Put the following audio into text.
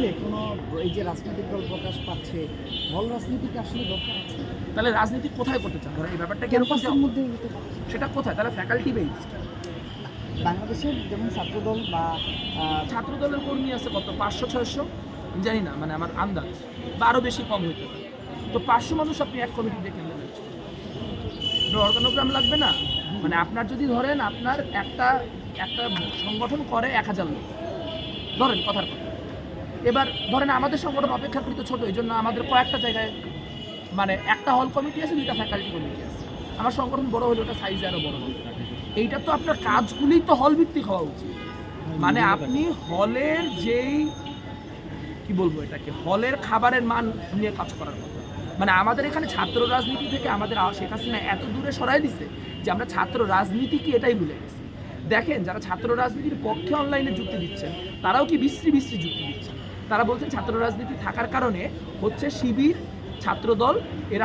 হলসে কোনো এই যে রাজনৈতিক দল প্রকাশ পাচ্ছে হল রাজনীতিকে আসলে দরকার আছে? তাহলে রাজনীতি কোথায় করতে চান? এই ব্যাপারটা ক্যাম্পাসের মধ্যে সেটা কোথায়? তাহলে ফ্যাকাল্টি বেসড বাংলাদেশের যেমন ছাত্রদল বা আহ, ছাত্র দলের কর্মী আছে কত? পাঁচশো ছয়শো? জানি না মানে আমার আন্দাজ। বা আরও বেশি কম হইতে পারে। তো পাঁচশো মানুষ আপনি এক কমিটি দেখে নেবেন অর্গানোগ্রাম লাগবে না? মানে আপনার যদি ধরেন আপনার একটা একটা সংগঠন করে এক হাজার লোক। ধরেন কথার কথা। এবার ধরেন আমাদের সংগঠন অপেক্ষাকৃত ছোট, এই জন্য আমাদের কয়েকটা জায়গায় মানে একটা হল কমিটি আছে, দুইটা ফ্যাকাল্টি কমিটি আছে। আমার সংগঠন বড় হলে ওটা সাইজে আরও বড় হবে। এইটা তো আপনার কাজগুলোই তো হল ভিত্তিক হওয়া উচিত। মানে আপনি হলের যেই, কি বলব এটাকে হলের খাবারের মান নিয়ে কাজ করার কথা। মানে আমাদের এখানে ছাত্র রাজনীতি থেকে আমাদের শেখ হাসিনা এত দূরে সরাই দিছে যে আমরা ছাত্র রাজনীতি কি এটাই ভুলে গেছি। দেখেন, যারা ছাত্র রাজনীতির পক্ষে অনলাইনে যুক্তি দিচ্ছেন, তারাও কি বিশ্রী বিশ্রী যুক্তি দিচ্ছেন? তারা বলছেন ছাত্র রাজনীতি থাকার কারণে হচ্ছে শিবির ছাত্রদল এরা